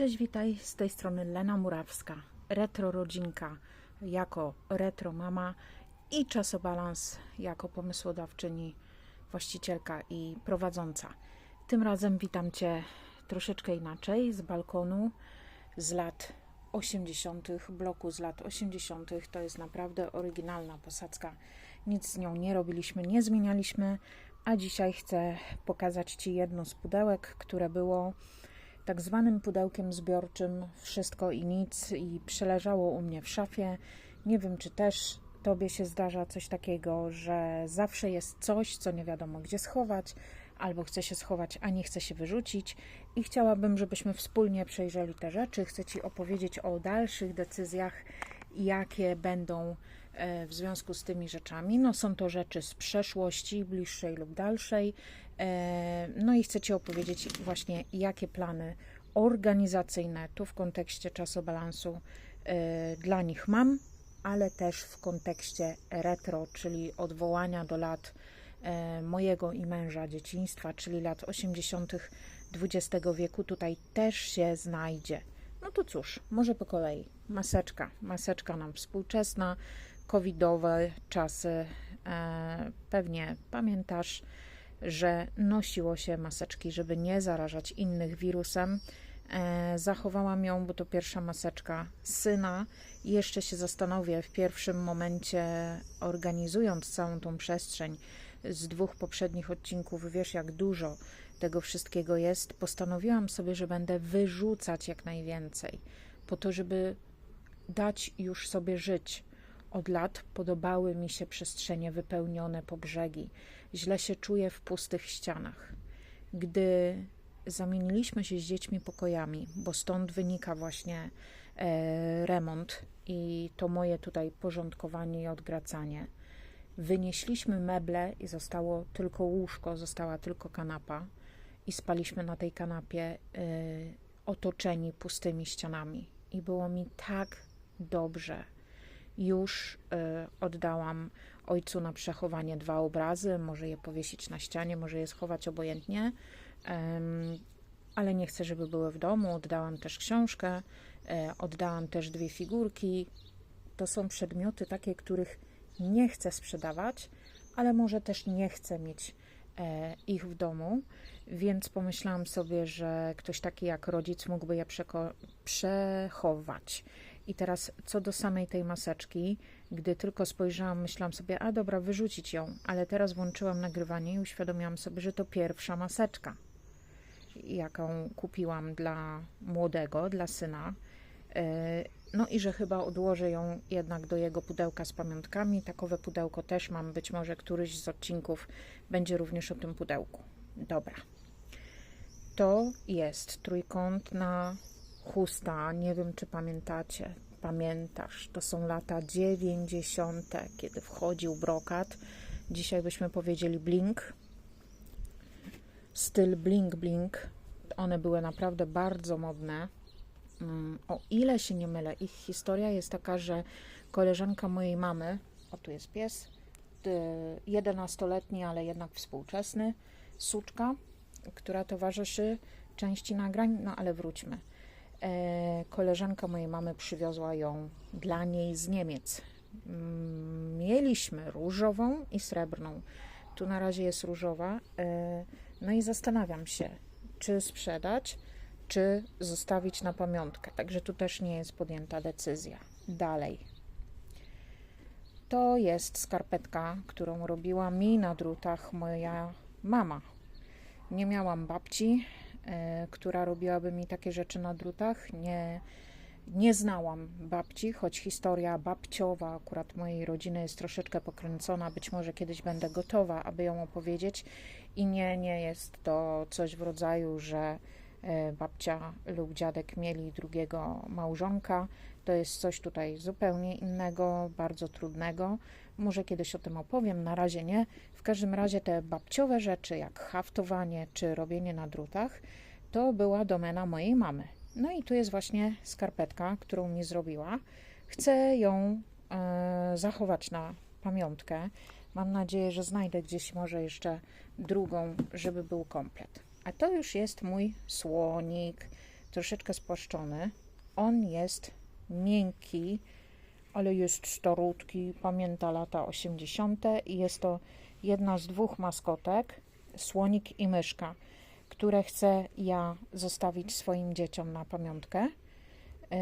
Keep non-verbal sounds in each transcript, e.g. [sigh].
Cześć, witaj, z tej strony Lena Murawska, retro rodzinka jako retro mama i czasobalans jako pomysłodawczyni, właścicielka i prowadząca. Tym razem witam Cię troszeczkę inaczej, z balkonu, z lat 80., bloku z lat 80. To jest naprawdę oryginalna posadzka. Nic z nią nie robiliśmy, nie zmienialiśmy, a dzisiaj chcę pokazać Ci jedno z pudełek, które było tak zwanym pudełkiem zbiorczym wszystko i nic i przeleżało u mnie w szafie. Nie wiem, czy też Tobie się zdarza coś takiego, że zawsze jest coś, co nie wiadomo gdzie schować, albo chce się schować, a nie chce się wyrzucić. I chciałabym, żebyśmy wspólnie przejrzeli te rzeczy. Chcę Ci opowiedzieć o dalszych decyzjach, jakie będą w związku z tymi rzeczami. No, są to rzeczy z przeszłości, bliższej lub dalszej. E, No i chcę Ci opowiedzieć właśnie, jakie plany organizacyjne tu w kontekście czasobalansu e, dla nich mam, ale też w kontekście retro, czyli odwołania do lat e, mojego i męża dzieciństwa, czyli lat 80. XX wieku, tutaj też się znajdzie. No to cóż, może po kolei. Maseczka. Maseczka nam współczesna, covidowe czasy. E, pewnie pamiętasz, że nosiło się maseczki, żeby nie zarażać innych wirusem. E, zachowałam ją, bo to pierwsza maseczka syna. Jeszcze się zastanowię w pierwszym momencie, organizując całą tą przestrzeń z dwóch poprzednich odcinków, wiesz jak dużo tego wszystkiego jest. Postanowiłam sobie, że będę wyrzucać jak najwięcej, po to, żeby dać już sobie żyć. Od lat podobały mi się przestrzenie wypełnione po brzegi. Źle się czuję w pustych ścianach. Gdy zamieniliśmy się z dziećmi pokojami, bo stąd wynika właśnie e, remont i to moje tutaj porządkowanie i odgracanie. Wynieśliśmy meble i zostało tylko łóżko, została tylko kanapa i spaliśmy na tej kanapie e, otoczeni pustymi ścianami. I było mi tak dobrze. Już e, oddałam ojcu na przechowanie dwa obrazy, może je powiesić na ścianie, może je schować obojętnie, ale nie chcę, żeby były w domu. Oddałam też książkę, e, oddałam też dwie figurki. To są przedmioty takie, których nie chcę sprzedawać, ale może też nie chcę mieć e, ich w domu, więc pomyślałam sobie, że ktoś taki jak rodzic mógłby je przechować. I teraz co do samej tej maseczki, gdy tylko spojrzałam, myślałam sobie, a dobra, wyrzucić ją, ale teraz włączyłam nagrywanie i uświadomiłam sobie, że to pierwsza maseczka, jaką kupiłam dla młodego, dla syna. E, No i że chyba odłożę ją jednak do jego pudełka z pamiątkami. Takowe pudełko też mam, być może któryś z odcinków będzie również o tym pudełku. Dobra. To jest trójkątna chusta. Nie wiem, czy pamiętacie. Pamiętasz, to są lata 90., kiedy wchodził brokat. Dzisiaj byśmy powiedzieli blink. Styl blink blink. One były naprawdę bardzo modne. Mm, O ile się nie mylę, ich historia jest taka, że koleżanka mojej mamy, o tu jest pies, 11-letni, ale jednak współczesny, suczka, która towarzyszy części nagrań, no ale wróćmy. E, koleżanka mojej mamy przywiozła ją dla niej z Niemiec. Mm, Mieliśmy różową i srebrną. Tu na razie jest różowa. E, no i zastanawiam się, czy sprzedać, czy zostawić na pamiątkę. Także tu też nie jest podjęta decyzja. Dalej. To jest skarpetka, którą robiła mi na drutach moja mama. Nie miałam babci, która robiłaby mi takie rzeczy na drutach. Nie, nie znałam babci, choć historia babciowa akurat mojej rodziny jest troszeczkę pokręcona. Być może kiedyś będę gotowa, aby ją opowiedzieć. I nie, nie jest to coś w rodzaju, że e, babcia lub dziadek mieli drugiego małżonka. To jest coś tutaj zupełnie innego, bardzo trudnego. Może kiedyś o tym opowiem, na razie nie. W każdym razie te babciowe rzeczy, jak haftowanie czy robienie na drutach, to była domena mojej mamy. No i tu jest właśnie skarpetka, którą mi zrobiła. Chcę ją e, zachować na pamiątkę. Mam nadzieję, że znajdę gdzieś może jeszcze drugą, żeby był komplet. A to już jest mój słonik, troszeczkę spłaszczony. On jest miękki, ale jest starutki, pamięta lata 80. i jest to jedna z dwóch maskotek, słonik i myszka, które chcę ja zostawić swoim dzieciom na pamiątkę. Yy,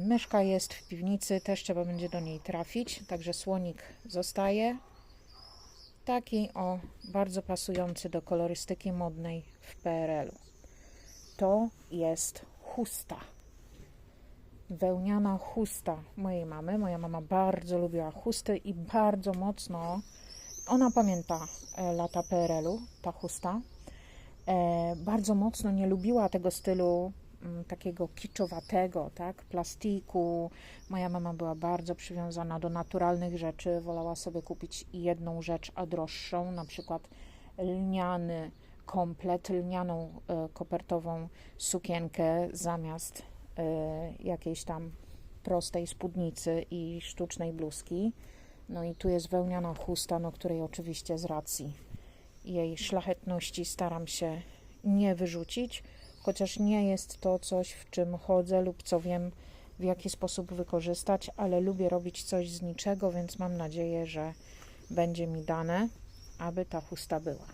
myszka jest w piwnicy, też trzeba będzie do niej trafić, także słonik zostaje. Taki o, bardzo pasujący do kolorystyki modnej w PRL-u. To jest chusta. Wełniana chusta mojej mamy. Moja mama bardzo lubiła chusty i bardzo mocno ona pamięta e, lata PRL-u, ta chusta. E, bardzo mocno nie lubiła tego stylu mm, takiego kiczowatego, tak, plastiku. Moja mama była bardzo przywiązana do naturalnych rzeczy, wolała sobie kupić jedną rzecz, a droższą, na przykład lniany komplet, lnianą e, kopertową sukienkę zamiast jakiejś tam prostej spódnicy i sztucznej bluzki. No i tu jest wełniana chusta, no której oczywiście z racji jej szlachetności staram się nie wyrzucić, chociaż nie jest to coś, w czym chodzę lub co wiem, w jaki sposób wykorzystać, ale lubię robić coś z niczego, więc mam nadzieję, że będzie mi dane, aby ta chusta była.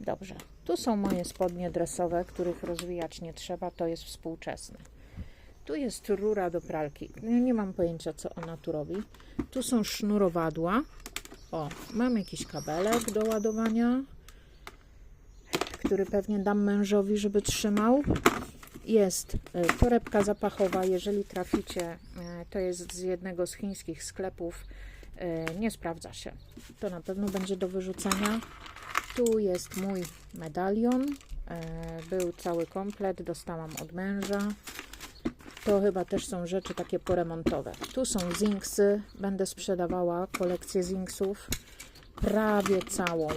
Dobrze, tu są moje spodnie dresowe, których rozwijać nie trzeba, to jest współczesne. Tu jest rura do pralki. Ja nie mam pojęcia, co ona tu robi. Tu są sznurowadła. O, mam jakiś kabelek do ładowania, który pewnie dam mężowi, żeby trzymał. Jest e, torebka zapachowa. Jeżeli traficie, e, to jest z jednego z chińskich sklepów. E, nie sprawdza się. To na pewno będzie do wyrzucenia. Tu jest mój medalion. Był cały komplet, dostałam od męża. To chyba też są rzeczy takie poremontowe. Tu są zinksy. Będę sprzedawała kolekcję zinksów. Prawie całą.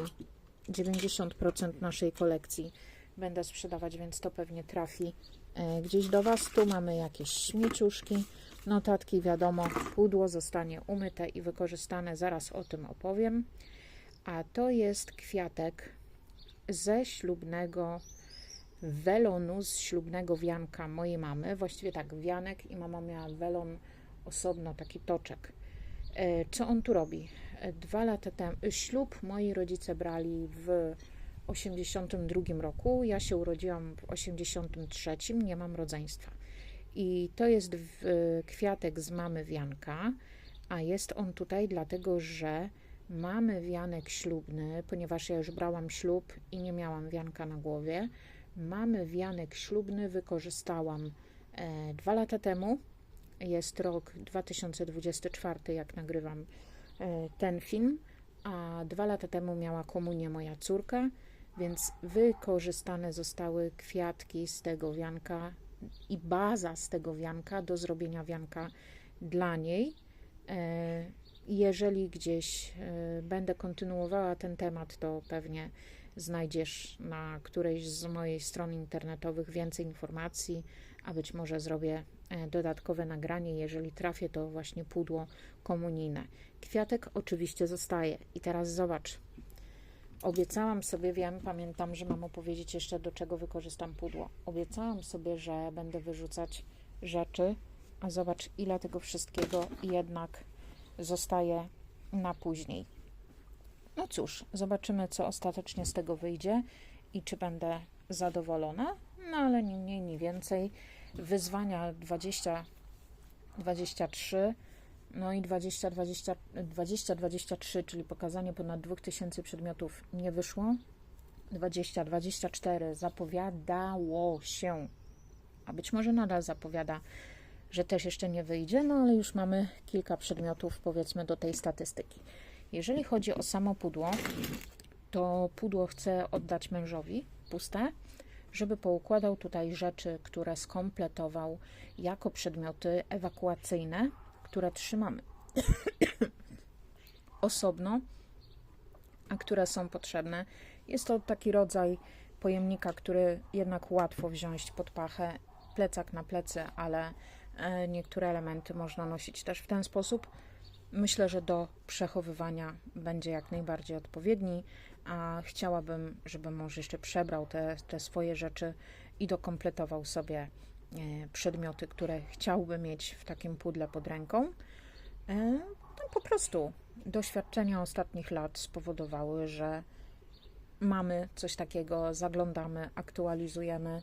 90% naszej kolekcji będę sprzedawać, więc to pewnie trafi e, gdzieś do Was. Tu mamy jakieś śmieciuszki, notatki, wiadomo, pudło zostanie umyte i wykorzystane, zaraz o tym opowiem. A to jest kwiatek ze ślubnego welonu z ślubnego wianka mojej mamy. Właściwie tak, wianek i mama miała welon osobno, taki toczek. E, co on tu robi? E, dwa lata temu, e, ślub moi rodzice brali w 82 roku. Ja się urodziłam w 83, nie mam rodzeństwa. I to jest kwiatek z mamy wianka, a jest on tutaj dlatego, że mamy wianek ślubny, ponieważ ja już brałam ślub i nie miałam wianka na głowie Mamy wianek ślubny, wykorzystałam e, dwa lata temu. Jest rok 2024, jak nagrywam e, ten film, a dwa lata temu miała komunię moja córka, więc wykorzystane zostały kwiatki z tego wianka i baza z tego wianka do zrobienia wianka dla niej. E, jeżeli gdzieś będę kontynuowała ten temat, to pewnie znajdziesz na którejś z moich stron internetowych więcej informacji, a być może zrobię e, dodatkowe nagranie, jeżeli trafię to właśnie pudło komunijne. Kwiatek oczywiście zostaje. I teraz zobacz. Obiecałam sobie, wiem, pamiętam, że mam opowiedzieć jeszcze, do czego wykorzystam pudło. Obiecałam sobie, że będę wyrzucać rzeczy, a zobacz, ile tego wszystkiego jednak zostaje na później. No cóż, zobaczymy, co ostatecznie z tego wyjdzie i czy będę zadowolona. No ale nie mniej, nie więcej. Wyzwania 20, 23, no i 20, 20, 20, 23, czyli pokazanie ponad 2000 przedmiotów nie wyszło. 20, 24 zapowiadało się, a być może nadal zapowiada, że też jeszcze nie wyjdzie, no ale już mamy kilka przedmiotów, powiedzmy, do tej statystyki. Jeżeli chodzi o samo pudło, to pudło chcę oddać mężowi puste, żeby poukładał tutaj rzeczy, które skompletował jako przedmioty ewakuacyjne, które trzymamy [coughs] osobno, a które są potrzebne. Jest to taki rodzaj pojemnika, który jednak łatwo wziąć pod pachę, plecak na plecy, ale e, niektóre elementy można nosić też w ten sposób myślę, że do przechowywania będzie jak najbardziej odpowiedni, a chciałabym, żeby mąż jeszcze przebrał te, te swoje rzeczy i dokompletował sobie przedmioty, które chciałby mieć w takim pudle pod ręką. E, No po prostu doświadczenia ostatnich lat spowodowały, że mamy coś takiego, zaglądamy, aktualizujemy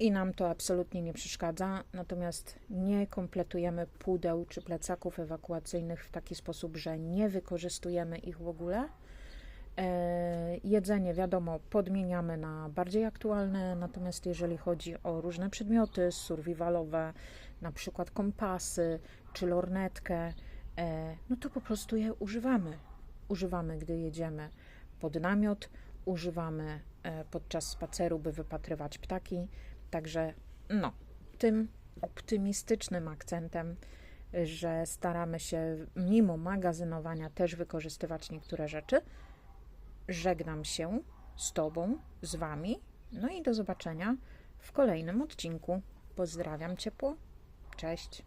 i nam to absolutnie nie przeszkadza. Natomiast nie kompletujemy pudeł czy plecaków ewakuacyjnych w taki sposób, że nie wykorzystujemy ich w ogóle. E, Jedzenie, wiadomo, podmieniamy na bardziej aktualne, natomiast jeżeli chodzi o różne przedmioty survivalowe, na przykład kompasy czy lornetkę, e, no to po prostu je używamy. Używamy, gdy jedziemy pod namiot, używamy e, podczas spaceru, by wypatrywać ptaki. Także, no, tym optymistycznym akcentem, że staramy się mimo magazynowania też wykorzystywać niektóre rzeczy. Żegnam się z Tobą, z Wami. No i do zobaczenia w kolejnym odcinku. Pozdrawiam ciepło. Cześć.